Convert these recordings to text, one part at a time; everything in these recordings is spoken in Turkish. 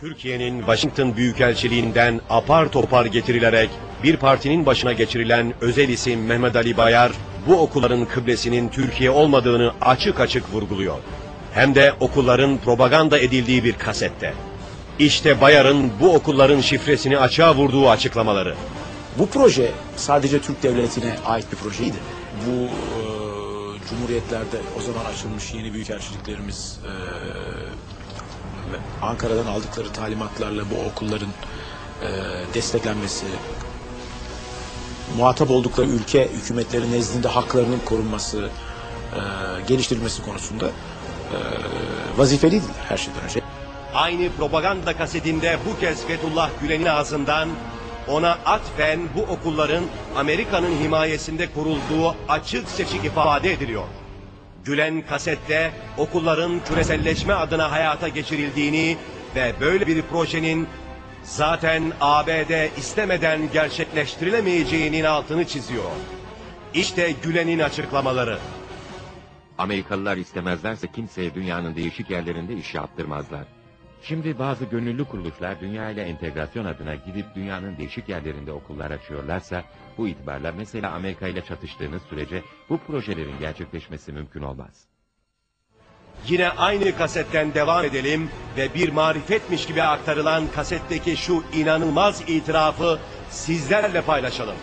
Türkiye'nin Washington Büyükelçiliğinden apar topar getirilerek bir partinin başına geçirilen özel isim Mehmet Ali Bayar, bu okulların kıblesinin Türkiye olmadığını açık açık vurguluyor. Hem de okulların propaganda edildiği bir kasette. İşte Bayar'ın bu okulların şifresini açığa vurduğu açıklamaları. Bu proje sadece Türk devletine ait bir projeydi. Bu e, cumhuriyetlerde o zaman açılmış yeni büyükelçiliklerimiz e, Ankara'dan aldıkları talimatlarla bu okulların e, desteklenmesi, muhatap oldukları ülke hükümetleri nezdinde haklarının korunması, e, geliştirilmesi konusunda e, vazifeliydiler her şeyden önce. Aynı propaganda kasetinde bu kez Fethullah Gülen'in ağzından ona atfen bu okulların Amerika'nın himayesinde kurulduğu açık seçik ifade ediliyor. Gülen kasette okulların küreselleşme adına hayata geçirildiğini ve böyle bir projenin zaten ABD istemeden gerçekleştirilemeyeceğinin altını çiziyor. İşte Gülen'in açıklamaları. Amerikalılar istemezlerse kimseye dünyanın değişik yerlerinde iş yaptırmazlar. Şimdi bazı gönüllü kuruluşlar dünya ile entegrasyon adına gidip dünyanın değişik yerlerinde okullar açıyorlarsa, bu itibarla mesela Amerika ile çatıştığınız sürece bu projelerin gerçekleşmesi mümkün olmaz. Yine aynı kasetten devam edelim ve bir marifetmiş gibi aktarılan kasetteki şu inanılmaz itirafı sizlerle paylaşalım.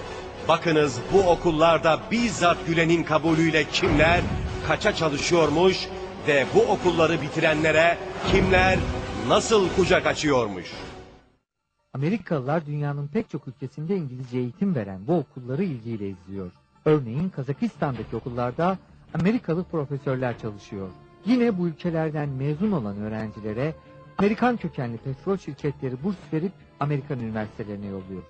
Bakınız bu okullarda bizzat Gülen'in kabulüyle kimler kaça çalışıyormuş ve bu okulları bitirenlere kimler nasıl kucak açıyormuş. Amerikalılar dünyanın pek çok ülkesinde İngilizce eğitim veren bu okulları ilgiyle izliyor. Örneğin Kazakistan'daki okullarda Amerikalı profesörler çalışıyor. Yine bu ülkelerden mezun olan öğrencilere Amerikan kökenli petrol şirketleri burs verip Amerikan üniversitelerine yolluyor.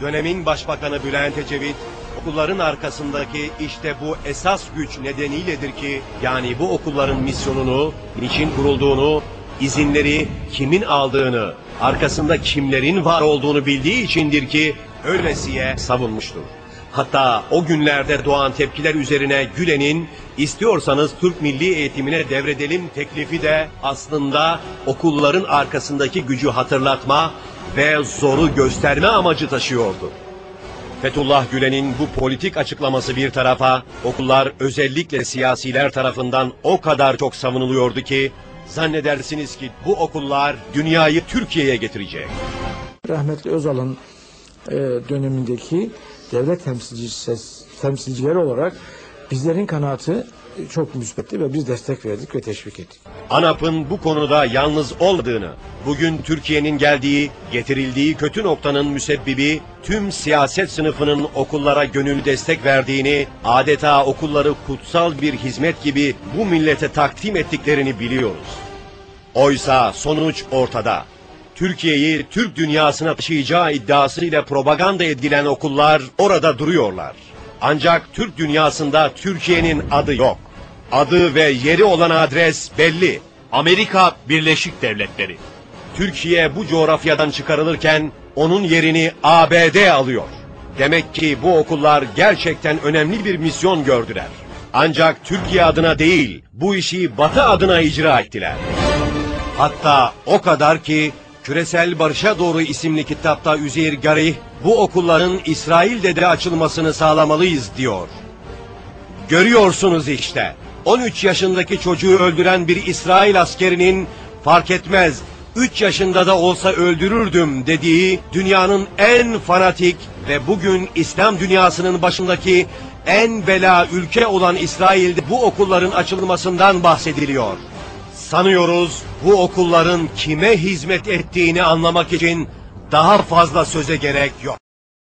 Dönemin Başbakanı Bülent Ecevit, okulların arkasındaki işte bu esas güç nedeniyledir ki, yani bu okulların misyonunu, niçin kurulduğunu, izinleri kimin aldığını, arkasında kimlerin var olduğunu bildiği içindir ki, öylesiye savunmuştur. Hatta o günlerde doğan tepkiler üzerine Gülen'in istiyorsanız Türk milli eğitimine devredelim teklifi de aslında okulların arkasındaki gücü hatırlatma ve zoru gösterme amacı taşıyordu. Fethullah Gülen'in bu politik açıklaması bir tarafa, okullar özellikle siyasiler tarafından o kadar çok savunuluyordu ki, zannedersiniz ki bu okullar dünyayı Türkiye'ye getirecek. rahmetli Özal'ın e, dönemindeki devlet temsilcisi, temsilcileri olarak bizlerin kanaati çok müsbetti ve biz destek verdik ve teşvik ettik. ANAP'ın bu konuda yalnız olmadığını, bugün Türkiye'nin geldiği, getirildiği kötü noktanın müsebbibi tüm siyaset sınıfının okullara gönül destek verdiğini, adeta okulları kutsal bir hizmet gibi bu millete takdim ettiklerini biliyoruz. Oysa sonuç ortada. Türkiye'yi Türk dünyasına taşıyacağı iddiasıyla propaganda edilen okullar orada duruyorlar. Ancak Türk dünyasında Türkiye'nin adı yok. Adı ve yeri olan adres belli. Amerika Birleşik Devletleri. Türkiye bu coğrafyadan çıkarılırken onun yerini ABD alıyor. Demek ki bu okullar gerçekten önemli bir misyon gördüler. Ancak Türkiye adına değil, bu işi Batı adına icra ettiler. Hatta o kadar ki Küresel Barış'a Doğru isimli kitapta Üzeyir Garih bu okulların İsrail'de de açılmasını sağlamalıyız diyor. Görüyorsunuz işte. 13 yaşındaki çocuğu öldüren bir İsrail askerinin fark etmez 3 yaşında da olsa öldürürdüm dediği dünyanın en fanatik ve bugün İslam dünyasının başındaki en bela ülke olan İsrail'de bu okulların açılmasından bahsediliyor. Sanıyoruz bu okulların kime hizmet ettiğini anlamak için daha fazla söze gerek yok.